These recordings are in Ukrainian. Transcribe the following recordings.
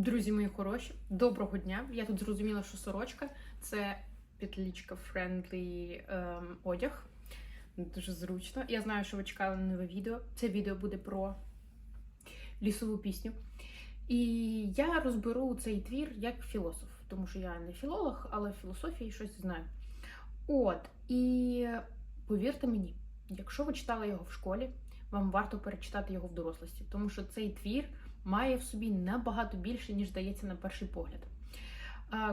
Друзі мої хороші, доброго дня. Я тут зрозуміла, що сорочка це петлічка френдлі ем, одяг. Дуже зручно. Я знаю, що ви чекали на нове відео. Це відео буде про лісову пісню. І я розберу цей твір як філософ, тому що я не філолог, але в філософії щось знаю. От, і повірте мені, якщо ви читали його в школі, вам варто перечитати його в дорослості, тому що цей твір має в собі набагато більше, ніж здається на перший погляд.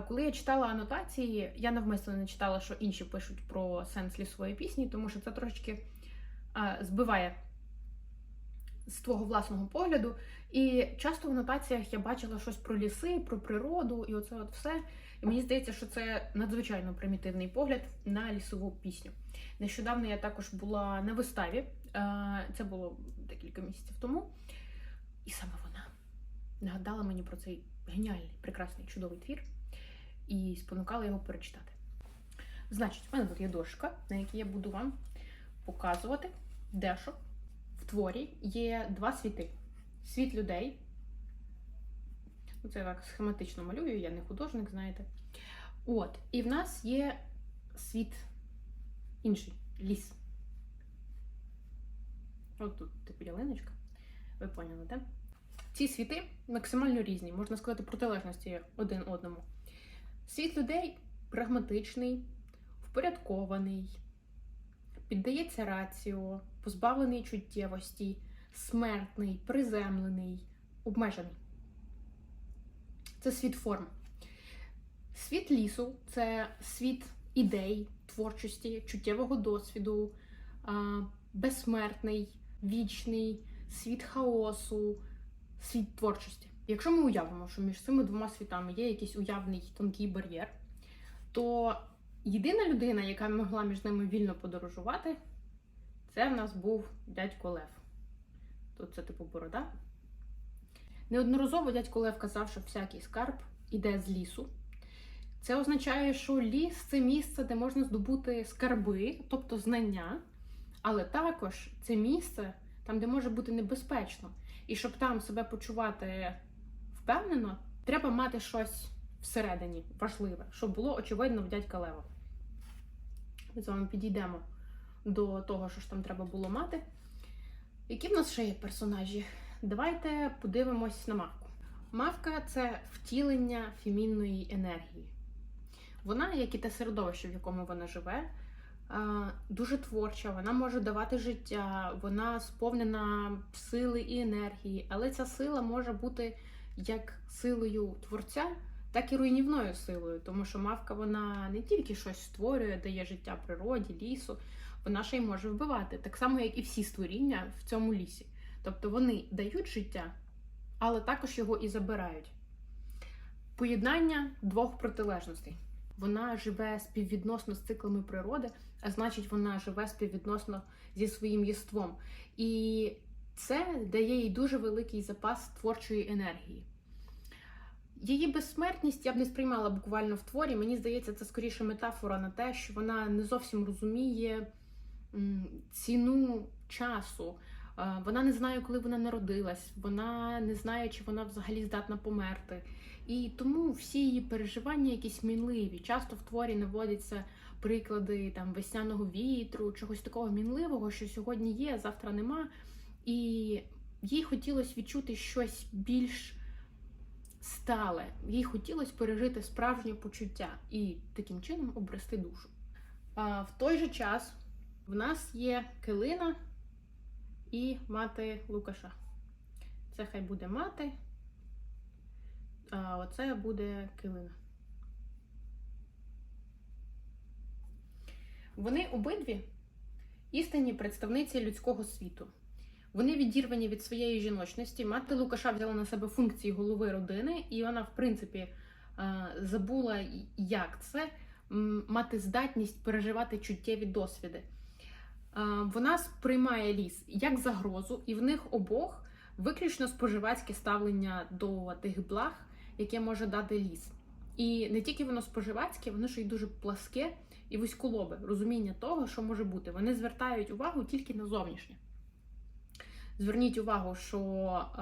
Коли я читала анотації, я навмисно не читала, що інші пишуть про сенс лісової пісні, тому що це трошечки збиває з твого власного погляду. І часто в анотаціях я бачила щось про ліси, про природу, і оце от все. І мені здається, що це надзвичайно примітивний погляд на лісову пісню. Нещодавно я також була на виставі, це було декілька місяців тому. І саме нагадала мені про цей геніальний, прекрасний, чудовий твір і спонукала його перечитати. Значить, в мене тут є дошка, на якій я буду вам показувати, де що в творі є два світи: світ людей. Ну, Це так схематично малюю, я не художник, знаєте. От, і в нас є світ інший ліс. От тут типу ялиночка. Ви поняли, так? Ці світи максимально різні, можна сказати, протилежності один одному. Світ людей прагматичний, впорядкований, піддається раціо, позбавлений чуттєвості, смертний, приземлений, обмежений. Це світ форм. Світ лісу це світ ідей, творчості, чуттєвого досвіду, безсмертний, вічний, світ хаосу, світ творчості. Якщо ми уявимо, що між цими двома світами є якийсь уявний тонкий бар'єр, то єдина людина, яка могла між ними вільно подорожувати, це в нас був дядько Лев. Тут це типу борода. Неодноразово дядько Лев казав, що всякий скарб іде з лісу. Це означає, що ліс це місце, де можна здобути скарби, тобто знання, але також це місце там, де може бути небезпечно. І щоб там себе почувати впевнено, треба мати щось всередині важливе, щоб було очевидно в дядька Лева. Ми з вами підійдемо до того, що ж там треба було мати. Які в нас ще є персонажі? Давайте подивимось на мавку. Мавка це втілення фемінної енергії. Вона, як і те середовище, в якому вона живе, дуже творча, вона може давати життя, вона сповнена сили і енергії, але ця сила може бути як силою творця, так і руйнівною силою, тому що мавка вона не тільки щось створює, дає життя природі, лісу, вона ще й може вбивати, так само, як і всі створіння в цьому лісі. Тобто вони дають життя, але також його і забирають. Поєднання двох протилежностей. Вона живе співвідносно з циклами природи, а значить, вона живе співвідносно зі своїм єством. І це дає їй дуже великий запас творчої енергії. Її безсмертність я б не сприймала буквально в творі. Мені здається, це скоріше метафора на те, що вона не зовсім розуміє ціну часу. Вона не знає, коли вона народилась, вона не знає, чи вона взагалі здатна померти. І тому всі її переживання якісь мінливі. Часто в творі наводяться приклади там весняного вітру, чогось такого мінливого, що сьогодні є, завтра нема. І їй хотілося відчути щось більш стале. Їй хотілося пережити справжнє почуття і таким чином обрести душу. А в той же час в нас є килина і мати Лукаша. Це хай буде мати, а оце буде килина. Вони обидві істинні представниці людського світу. Вони відірвані від своєї жіночності. Мати Лукаша взяла на себе функції голови родини, і вона, в принципі, забула, як це мати здатність переживати чуттєві досвіди. Вона сприймає ліс як загрозу, і в них обох виключно споживацьке ставлення до тих благ, яке може дати ліс. І не тільки воно споживацьке, воно ще й дуже пласке і вузьколобе розуміння того, що може бути. Вони звертають увагу тільки на зовнішнє. Зверніть увагу, що е,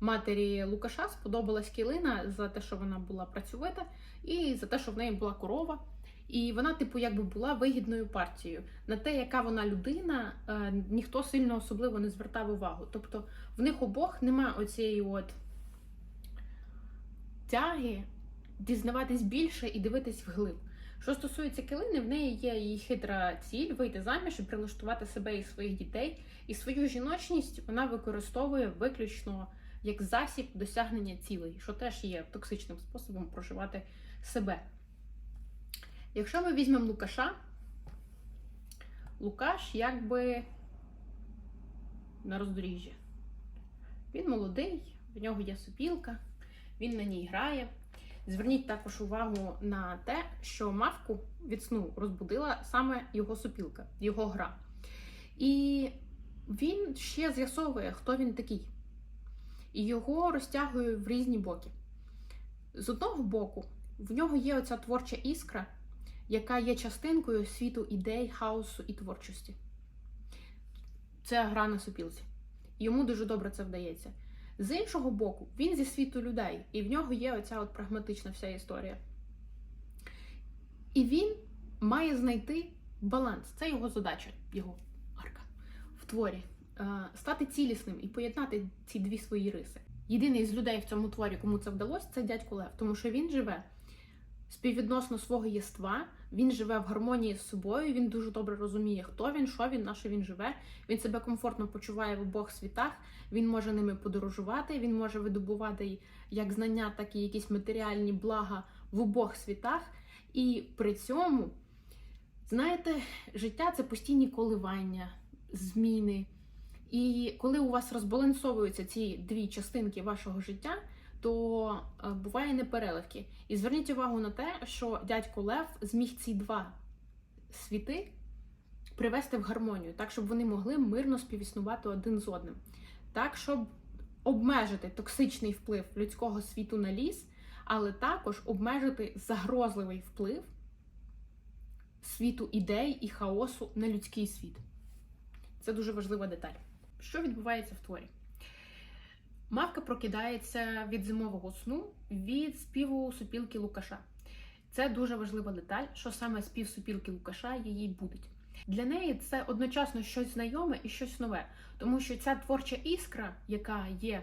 матері Лукаша сподобалась Килина за те, що вона була працьовита, і за те, що в неї була корова. І вона, типу, якби була вигідною партією. На те, яка вона людина, е, ніхто сильно особливо не звертав увагу. Тобто в них обох нема оцієї от тяги дізнаватись більше і дивитись вглиб. Що стосується Килини, в неї є її хитра ціль вийти заміж і прилаштувати себе і своїх дітей. І свою жіночність вона використовує виключно як засіб досягнення цілей, що теж є токсичним способом проживати себе. Якщо ми візьмемо Лукаша, Лукаш якби на роздоріжжі. Він молодий, в нього є сопілка, він на ній грає. Зверніть також увагу на те, що мавку від сну розбудила саме його сопілка, його гра. І він ще з'ясовує, хто він такий. І його розтягує в різні боки. З одного боку, в нього є оця творча іскра, яка є частинкою світу ідей, хаосу і творчості. Це гра на сопілці. Йому дуже добре це вдається. З іншого боку, він зі світу людей, і в нього є оця от прагматична вся історія. І він має знайти баланс. Це його задача, його арка в творі. Е, Стати цілісним і поєднати ці дві свої риси. Єдиний з людей в цьому творі, кому це вдалося, це дядько Лев, тому що він живе співвідносно свого єства, він живе в гармонії з собою, він дуже добре розуміє, хто він, що він, на що він живе. Він себе комфортно почуває в обох світах, він може ними подорожувати, він може видобувати як знання, так і якісь матеріальні блага в обох світах. І при цьому, знаєте, життя це постійні коливання, зміни. І коли у вас розбалансовуються ці дві частинки вашого життя, то е, буває непереливки. І зверніть увагу на те, що дядько Лев зміг ці два світи привести в гармонію, так, щоб вони могли мирно співіснувати один з одним. Так, щоб обмежити токсичний вплив людського світу на ліс, але також обмежити загрозливий вплив світу ідей і хаосу на людський світ. Це дуже важлива деталь. Що відбувається в творі? Мавка прокидається від зимового сну від співу супілки Лукаша. Це дуже важлива деталь, що саме спів супілки Лукаша її будить. Для неї це одночасно щось знайоме і щось нове, тому що ця творча іскра, яка є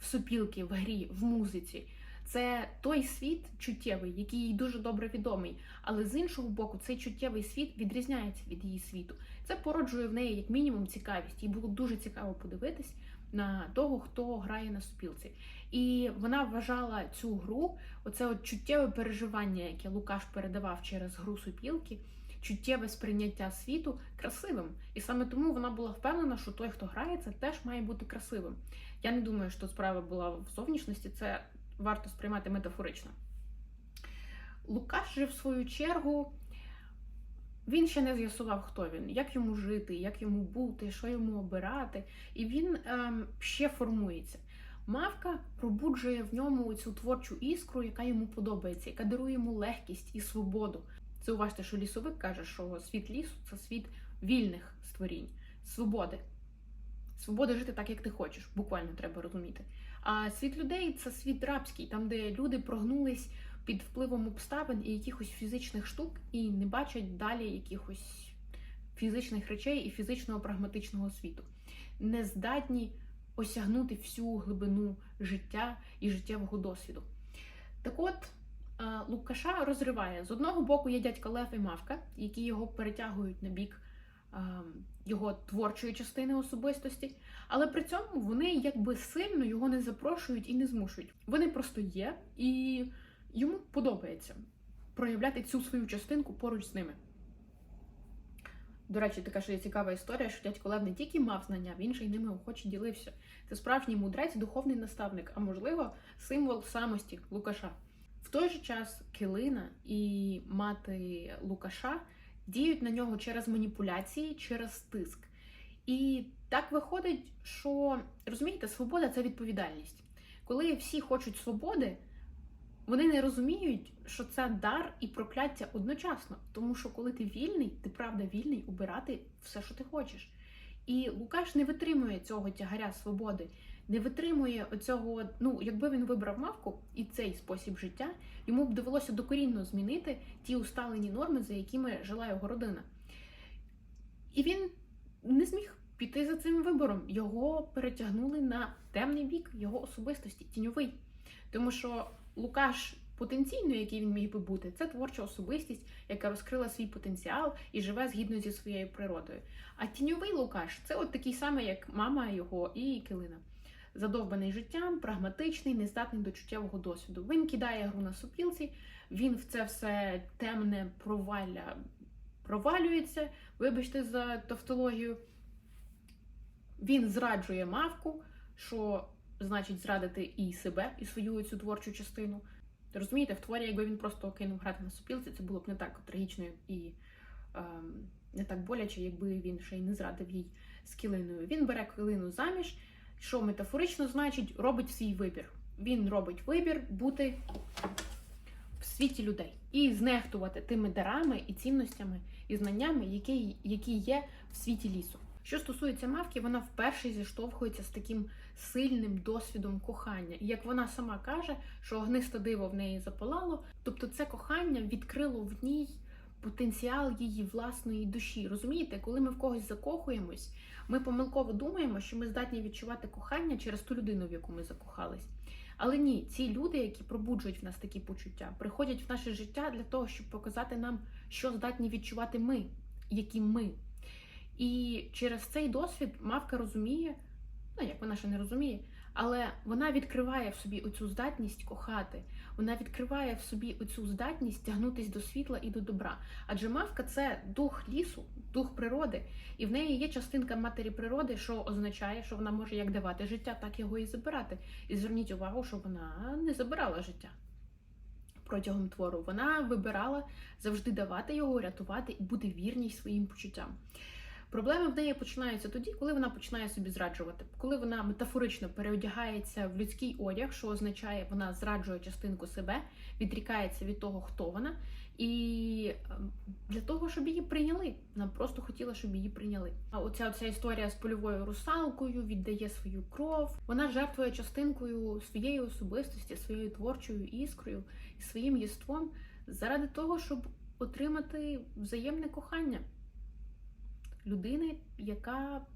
в супілки, в грі, в музиці, це той світ чуттєвий, який їй дуже добре відомий. Але з іншого боку, цей чуттєвий світ відрізняється від її світу. Це породжує в неї як мінімум цікавість. Їй було дуже цікаво подивитись на того, хто грає на супілці. І вона вважала цю гру, оце от чуттєве переживання, яке Лукаш передавав через гру супілки, чуттєве сприйняття світу красивим. І саме тому вона була впевнена, що той, хто грає, це теж має бути красивим. Я не думаю, що справа була в зовнішності, це варто сприймати метафорично. Лукаш же, в свою чергу, він ще не з'ясував, хто він, як йому жити, як йому бути, що йому обирати. І він ем, ще формується. Мавка пробуджує в ньому цю творчу іскру, яка йому подобається, яка дарує йому легкість і свободу. Це уважте, що лісовик каже, що світ лісу це світ вільних створінь, свободи. Свобода жити так, як ти хочеш, буквально треба розуміти. А світ людей це світ рабський, там, де люди прогнулись під впливом обставин і якихось фізичних штук і не бачать далі якихось фізичних речей і фізичного прагматичного світу. Не здатні осягнути всю глибину життя і життєвого досвіду. Так от. Лукаша розриває. З одного боку є дядька Лев і Мавка, які його перетягують на бік його творчої частини особистості, але при цьому вони якби сильно його не запрошують і не змушують. Вони просто є, і йому подобається проявляти цю свою частинку поруч з ними. До речі, така ж є цікава історія, що дядько Лев не тільки мав знання, він же й ними охоче ділився. Це справжній мудрець, духовний наставник, а можливо, символ самості Лукаша. В той же час Килина і мати Лукаша діють на нього через маніпуляції, через тиск. І так виходить, що розумієте, свобода це відповідальність. Коли всі хочуть свободи, вони не розуміють, що це дар і прокляття одночасно. Тому що коли ти вільний, ти правда вільний обирати все, що ти хочеш. І Лукаш не витримує цього тягаря свободи. не витримує оцього. Ну, якби він вибрав мавку і цей спосіб життя, йому б довелося докорінно змінити ті усталені норми, за якими жила його родина. І він не зміг піти за цим вибором. Його перетягнули на темний бік його особистості, тіньовий. Тому що Лукаш потенційно, який він міг би бути, це творча особистість, яка розкрила свій потенціал і живе згідно зі своєю природою. А тіньовий Лукаш це от такий самий, як мама його і Килина. Задовбаний життям, прагматичний, нездатний до чуттєвого досвіду. Він кидає гру на сопілці, він в це все темне провалля провалюється, вибачте за тавтологію. Він зраджує мавку, що значить зрадити і себе, і свою цю творчу частину. Розумієте, в творі, якби він просто кинув грати на сопілці, це було б не так трагічно і ем, не так боляче, якби він ще й не зрадив їй з килиною. Він бере килину заміж, що метафорично значить робить свій вибір. Він робить вибір бути в світі людей і знехтувати тими дарами і цінностями і знаннями, які, які є в світі лісу. Що стосується мавки, вона вперше зіштовхується з таким сильним досвідом кохання. І як вона сама каже, що огнисте диво в неї запалало, тобто це кохання відкрило в ній потенціал її власної душі. Розумієте, коли ми в когось закохуємось, ми помилково думаємо, що ми здатні відчувати кохання через ту людину, в яку ми закохались. Але ні, ці люди, які пробуджують в нас такі почуття, приходять в наше життя для того, щоб показати нам, що здатні відчувати ми, які ми. І через цей досвід мавка розуміє, ну як вона ще не розуміє, але вона відкриває в собі оцю здатність кохати, вона відкриває в собі оцю здатність тягнутись до світла і до добра. Адже мавка це дух лісу, дух природи, і в неї є частинка матері природи, що означає, що вона може як давати життя, так його і забирати. І зверніть увагу, що вона не забирала життя. Протягом твору вона вибирала завжди давати його, рятувати і бути вірній своїм почуттям. Проблеми в неї починаються тоді, коли вона починає собі зраджувати, коли вона метафорично переодягається в людський одяг, що означає, вона зраджує частинку себе, відрікається від того, хто вона, і ем, для того, щоб її прийняли. Вона просто хотіла, щоб її прийняли. А оця оця історія з польовою русалкою віддає свою кров. Вона жертвує частинкою своєї особистості, своєю творчою іскрою і своїм єством заради того, щоб отримати взаємне кохання людини, яка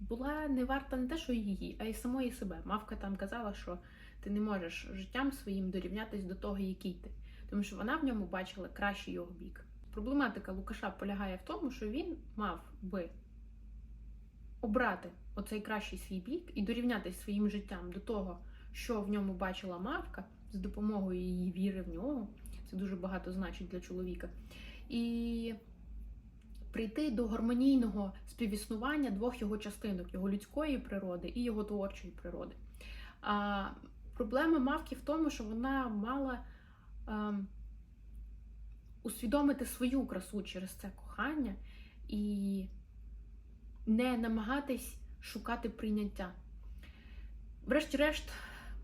була не варта не те, що її, а й самої себе. Мавка там казала, що ти не можеш життям своїм дорівнятись до того, який ти, тому що вона в ньому бачила кращий його бік. Проблематика Лукаша полягає в тому, що він мав би обрати оцей кращий свій бік і дорівнятися своїм життям до того, що в ньому бачила мавка з допомогою її віри в нього. Це дуже багато значить для чоловіка. І прийти до гармонійного співіснування двох його частинок його людської природи і його творчої природи. А, Проблема мавки в тому, що вона мала а, усвідомити свою красу через це кохання і не намагатись шукати прийняття. Врешті-решт,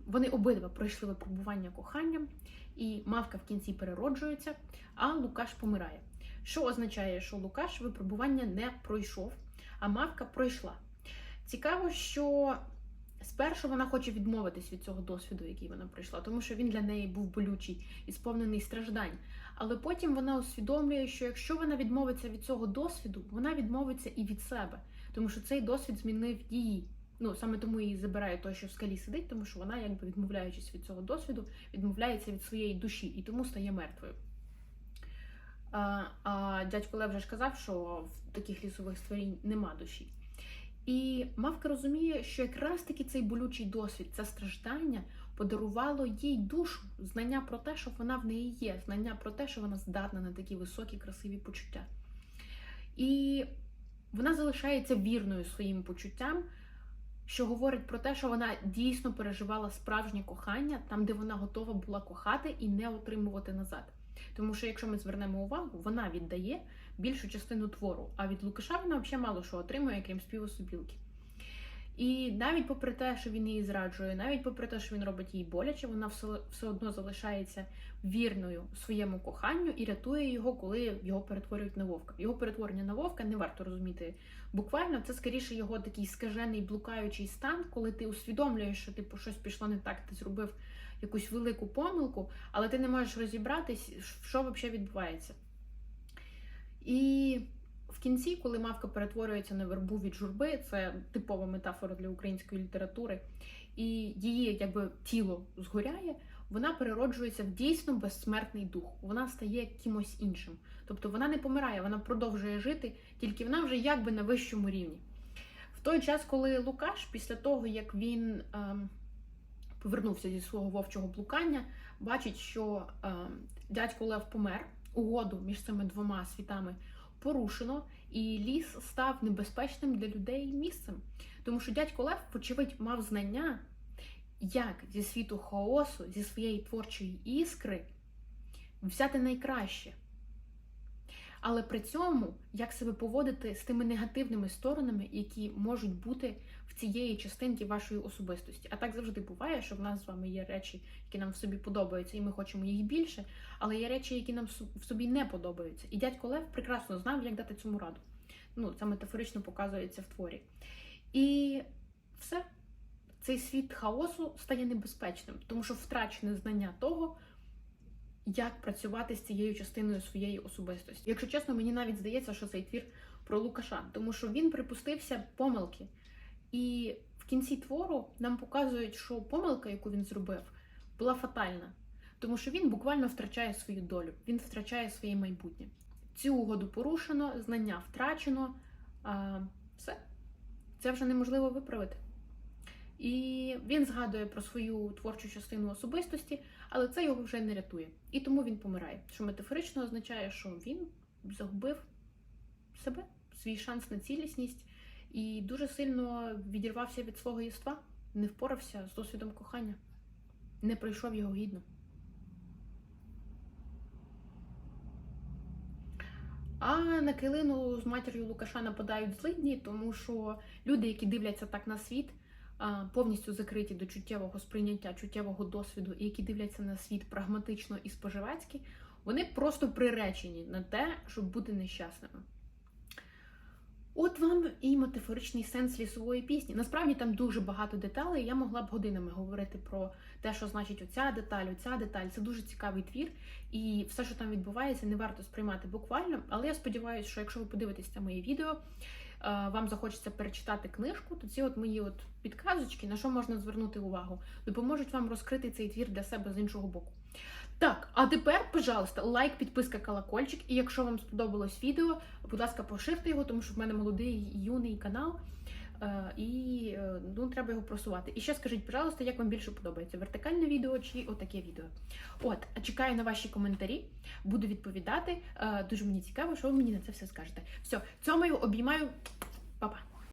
вони обидва пройшли випробування коханням, і мавка в кінці перероджується, а Лукаш помирає. Що означає, що Лукаш випробування не пройшов, а мавка пройшла. Цікаво, що спершу вона хоче відмовитись від цього досвіду, який вона пройшла, тому що він для неї був болючий і сповнений страждань. Але потім вона усвідомлює, що якщо вона відмовиться від цього досвіду, вона відмовиться і від себе, тому що цей досвід змінив її. Ну, саме тому її забирає той, що в скалі сидить, тому що вона, якби відмовляючись від цього досвіду, відмовляється від своєї душі і тому стає мертвою. А, а дядько Лев вже ж казав, що в таких лісових створінь нема душі. І мавка розуміє, що якраз таки цей болючий досвід, це страждання подарувало їй душу, знання про те, що вона в неї є, знання про те, що вона здатна на такі високі, красиві почуття. І вона залишається вірною своїм почуттям, що говорить про те, що вона дійсно переживала справжнє кохання там, де вона готова була кохати і не отримувати назад. Тому що, якщо ми звернемо увагу, вона віддає більшу частину твору, а від Лукаша вона взагалі мало що отримує, крім співу субілки. І навіть попри те, що він її зраджує, навіть попри те, що він робить їй боляче, вона все, все одно залишається вірною своєму коханню і рятує його, коли його перетворюють на вовка. Його перетворення на вовка не варто розуміти буквально. Це скоріше його такий скажений блукаючий стан, коли ти усвідомлюєш, що типу щось пішло не так, ти зробив якусь велику помилку, але ти не можеш розібратись, що взагалі відбувається. І в кінці, коли мавка перетворюється на вербу від журби, це типова метафора для української літератури, і її якби тіло згоряє, вона перероджується в дійсно безсмертний дух. Вона стає кимось іншим. Тобто вона не помирає, вона продовжує жити, тільки вона вже якби на вищому рівні. В той час, коли Лукаш, після того як він ем, повернувся зі свого вовчого блукання, бачить, що ем, дядько Лев помер, угоду між цими двома світами порушено, і ліс став небезпечним для людей місцем. Тому що дядько Лев, вочевидь, мав знання, як зі світу хаосу, зі своєї творчої іскри взяти найкраще. Але при цьому як себе поводити з тими негативними сторонами, які можуть бути в цієї частинки вашої особистості. А так завжди буває, що в нас з вами є речі, які нам в собі подобаються, і ми хочемо їх більше, але є речі, які нам в собі не подобаються. І дядько Лев прекрасно знав, як дати цьому раду. Ну, це метафорично показується в творі. І все. Цей світ хаосу стає небезпечним, тому що втрачене знання того, як працювати з цією частиною своєї особистості. Якщо чесно, мені навіть здається, що цей твір про Лукаша, тому що він припустився помилки. І в кінці твору нам показують, що помилка, яку він зробив, була фатальна, тому що він буквально втрачає свою долю, він втрачає своє майбутнє. Цю угоду порушено, знання втрачено, а, все. Це вже неможливо виправити. І він згадує про свою творчу частину особистості, але це його вже не рятує. І тому він помирає. Що метафорично означає, що він загубив себе, свій шанс на цілісність і дуже сильно відірвався від свого єства, не впорався з досвідом кохання, не пройшов його гідно. А на килину з матір'ю Лукаша нападають злидні, тому що люди, які дивляться так на світ, повністю закриті до чуттєвого сприйняття, чуттєвого досвіду, і які дивляться на світ прагматично і споживацьки, вони просто приречені на те, щоб бути нещасними. От вам і метафоричний сенс лісової пісні. Насправді там дуже багато деталей. Я могла б годинами говорити про те, що значить оця деталь, оця деталь. Це дуже цікавий твір, і все, що там відбувається, не варто сприймати буквально. Але я сподіваюся, що якщо ви подивитесь це моє відео, вам захочеться перечитати книжку, то ці от мої от підказочки, на що можна звернути увагу, допоможуть вам розкрити цей твір для себе з іншого боку. Так, а тепер, пожалуйста, лайк, підписка, колокольчик. І якщо вам сподобалось відео, будь ласка, поширте його, тому що в мене молодий юний канал. І ну, треба його просувати. І ще скажіть, пожалуйста, як вам більше подобається: вертикальне відео чи отаке відео? От, чекаю на ваші коментарі, буду відповідати. Дуже мені цікаво, що ви мені на це все скажете. Все, цьому обіймаю, Па-па!